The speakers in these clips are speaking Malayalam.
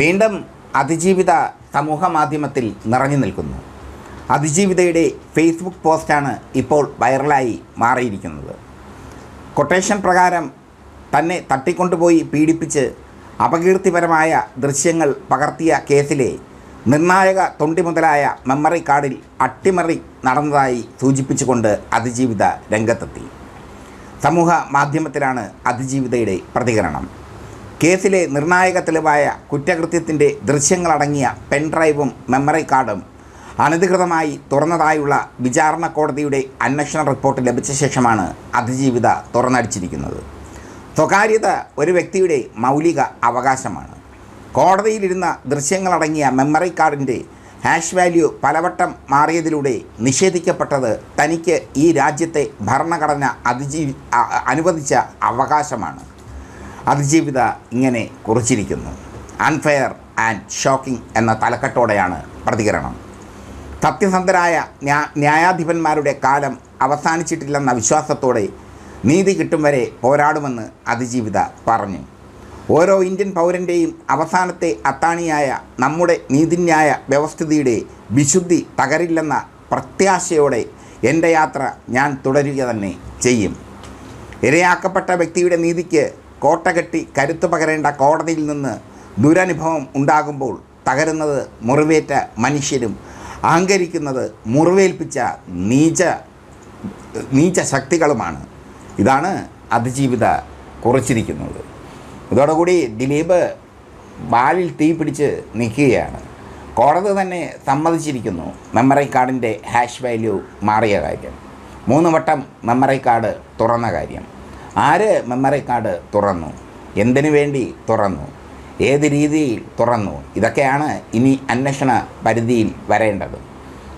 വീണ്ടും അതിജീവിത സമൂഹ മാധ്യമത്തിൽ നിറഞ്ഞു നിൽക്കുന്നു. അതിജീവിതയുടെ ഫേസ്ബുക്ക് പോസ്റ്റാണ് ഇപ്പോൾ വൈറലായി മാറിയിരിക്കുന്നത്. കൊട്ടേഷൻ പ്രകാരം തന്നെ തട്ടിക്കൊണ്ടുപോയി പീഡിപ്പിച്ച് അപകീർത്തിപരമായ ദൃശ്യങ്ങൾ പകർത്തിയ കേസിലെ നിർണായക തൊണ്ടി മുതലായ മെമ്മറി കാർഡിൽ അട്ടിമറി നടന്നതായി സൂചിപ്പിച്ചുകൊണ്ട് അതിജീവിത രംഗത്തെത്തി. സമൂഹ മാധ്യമത്തിലാണ് അതിജീവിതയുടെ പ്രതികരണം. കേസിലെ നിർണായക തെളിവായ കുറ്റകൃത്യത്തിന്റെ ദൃശ്യങ്ങളടങ്ങിയ പെൻഡ്രൈവും മെമ്മറി കാർഡും അനധികൃതമായി തുറന്നതായുള്ള വിചാരണ കോടതിയുടെ അന്വേഷണ റിപ്പോർട്ട് ലഭിച്ച ശേഷമാണ് അതിജീവിത തുറന്നടിച്ചിരിക്കുന്നത്. സ്വകാര്യത ഒരു വ്യക്തിയുടെ മൗലിക അവകാശമാണ്. കോടതിയിലിരുന്ന ദൃശ്യങ്ങളടങ്ങിയ മെമ്മറി കാർഡിന്റെ ഹാഷ് വാല്യൂ പലവട്ടം മാറിയതിലൂടെ നിഷേധിക്കപ്പെട്ടത് തനിക്ക് ഈ രാജ്യത്തെ ഭരണഘടന അതിജീവി അനുവദിച്ച അവകാശമാണ്. അതിജീവിത ഇങ്ങനെ കുറിച്ചിരിക്കുന്നു. അൺഫെയർ ആൻഡ് ഷോക്കിംഗ് എന്ന തലക്കെട്ടോടെയാണ് പ്രതികരണം. സത്യസന്ധരായ ന്യായാധിപന്മാരുടെ കാലം അവസാനിച്ചിട്ടില്ലെന്ന വിശ്വാസത്തോടെ നീതി കിട്ടും വരെ പോരാടുമെന്ന് അതിജീവിത പറഞ്ഞു. ഓരോ ഇന്ത്യൻ പൗരന്റെയും അവസാനത്തെ അത്താണിയായ നമ്മുടെ നീതിന്യായ വ്യവസ്ഥിതിയുടെ വിശുദ്ധി തകരില്ലെന്ന പ്രത്യാശയോടെ എന്റെ യാത്ര ഞാൻ തുടരുക തന്നെ ചെയ്യും. ഇരയാക്കപ്പെട്ട വ്യക്തിയുടെ നീതിക്ക് കോട്ടകെട്ടി കരുത്തു പകരേണ്ട കോടതിയിൽ നിന്ന് ദുരനുഭവം ഉണ്ടാകുമ്പോൾ തകരുന്നത് മുറിവേറ്റ മനുഷ്യരും അഹങ്കരിക്കുന്നത് മുറിവേൽപ്പിച്ച നീച നീച ശക്തികളുമാണ്. ഇതാണ് അതിജീവിത കുറിച്ചിരിക്കുന്നത്. ഇതോടുകൂടി ദിലീപ് വാലിൽ തീ പിടിച്ച് നിൽക്കുകയാണ്. കോടതി തന്നെ സമ്മതിച്ചിരിക്കുന്നു മെമ്മറി കാർഡിന്റെ ഹാഷ് വാല്യൂ മാറിയ കാര്യം. മൂന്ന് വട്ടം മെമ്മറി കാർഡ് തുറന്ന കാര്യം. ആര് മെമ്മറി കാർഡ് തുറന്നു? എന്തിനു വേണ്ടി തുറന്നു? ഏത് രീതിയിൽ തുറന്നു? ഇതൊക്കെയാണ് ഇനി അന്വേഷണ പരിധിയിൽ വരേണ്ടത്.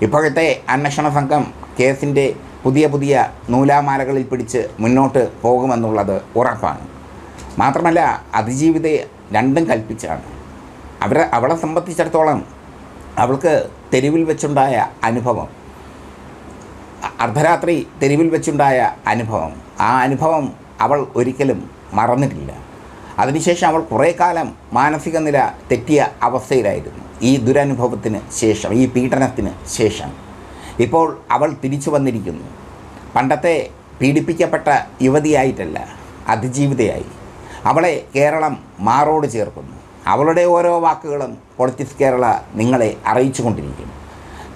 ഇപ്പോഴത്തെ അന്വേഷണ സംഘം കേസിന്റെ പുതിയ പുതിയ നൂലാമാലകളിൽ പിടിച്ച് മുന്നോട്ട് പോകുമെന്നുള്ളത് ഉറപ്പാണ്. മാത്രമല്ല അതിജീവിതയെ രണ്ടും കൽപ്പിച്ചാണ്. അവരെ അവളെ സംബന്ധിച്ചിടത്തോളം അവൾക്ക് തെരുവിൽ വെച്ചുണ്ടായ അനുഭവം അർദ്ധരാത്രി തെരുവിൽ വെച്ചുണ്ടായ അനുഭവം ആ അനുഭവം അവൾ ഒരിക്കലും മറന്നിട്ടില്ല. അതിനുശേഷം അവൾ കുറേ കാലം മാനസിക നില തെറ്റിയ അവസ്ഥയിലായിരുന്നു. ഈ ദുരനുഭവത്തിന് ശേഷം ഈ പീഡനത്തിന് ശേഷം. ഇപ്പോൾ അവൾ തിരിച്ചു വന്നിരിക്കുന്നു. പണ്ടത്തെ പീഡിപ്പിക്കപ്പെട്ട യുവതിയായിട്ടല്ല അതിജീവിതയായി. അവളെ കേരളം മാറോട് ചേർക്കുന്നു. അവളുടെ ഓരോ വാക്കുകളും പൊളിറ്റിക്സ് കേരള നിങ്ങളെ അറിയിച്ചു കൊണ്ടിരിക്കും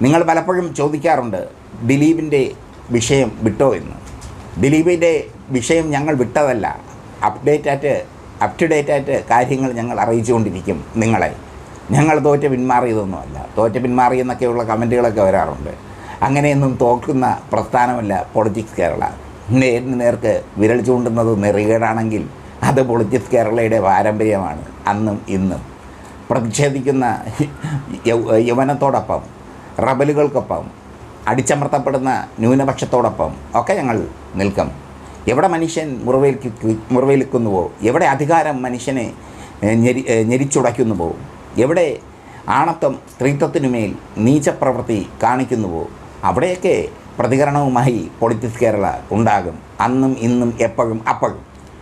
നിങ്ങൾ പലപ്പോഴും ചോദിക്കാറുണ്ട് ദിലീപിന്റെ വിഷയം വിട്ടോ എന്ന്. ദിലീപിന്റെ വിഷയം ഞങ്ങൾ വിട്ടതല്ല. അപ്ഡേറ്റ് ആയിട്ട് അപ് ടു ഡേറ്റ് ആയിട്ട് കാര്യങ്ങൾ ഞങ്ങൾ അറിയിച്ചുകൊണ്ടിരിക്കും നിങ്ങളെ. ഞങ്ങൾ തോറ്റ പിന്മാറിയതൊന്നുമല്ല. തോറ്റ പിന്മാറിയെന്നൊക്കെയുള്ള കമന്റുകളൊക്കെ വരാറുണ്ട്. അങ്ങനെയൊന്നും തോക്കുന്ന പ്രസ്ഥാനമല്ല പൊളിറ്റിക്സ് കേരള നേരിന് നേർക്ക് വിരൽ ചൂണ്ടുന്നത് നെറികേടാണെങ്കിൽ അത് പൊളിറ്റിക്സ് കേരളയുടെ പാരമ്പര്യമാണ് അന്നും ഇന്നും. പ്രതിഷേധിക്കുന്ന യൗവനത്തോടൊപ്പം റബലുകൾക്കൊപ്പം അടിച്ചമർത്തപ്പെടുന്ന ന്യൂനപക്ഷത്തോടൊപ്പം ഒക്കെ ഞങ്ങൾ നിൽക്കും. എവിടെ മനുഷ്യൻ മുറിവേൽക്ക് മുറിവേൽക്കുന്നുവോ എവിടെ അധികാരം മനുഷ്യനെ ഞെരി ഞെരിച്ചുടയ്ക്കുന്നുവോ എവിടെ ആണത്വം സ്ത്രീത്വത്തിനുമേൽ നീചപ്രവൃത്തി കാണിക്കുന്നുവോ അവിടെയൊക്കെ പ്രതികരണവുമായി പൊളിറ്റിക്സ് കേരള ഉണ്ടാകും. അന്നും ഇന്നും എപ്പോഴും അപ്പോഴും.